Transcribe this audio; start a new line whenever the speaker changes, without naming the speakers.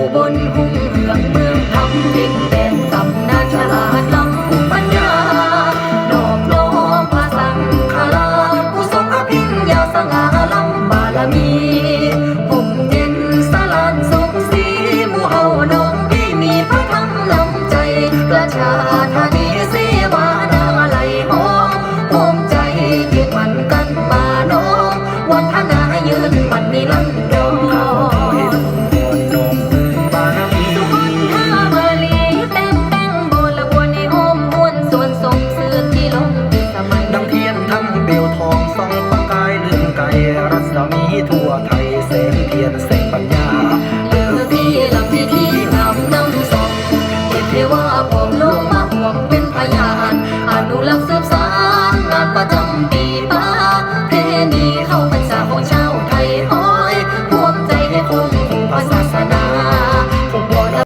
อุบลหุ่งเหืองเมืองทำดินแดนตำนานฉลาดล้ำภูมิปัญญาดอกล้อมพระสังฆราชผู้ทรงอภิญญาสง่าล้ำบารมีผมเย็นสลานสมศรีมู่เฮาน้องพี่มีพระธรรมนำใจประชาธานีเสียวานาไหลหอมภูมิใจยึดมันกันมาน้องวัฒนา
ทั่วไทยแสงเทียนแสงปัญญา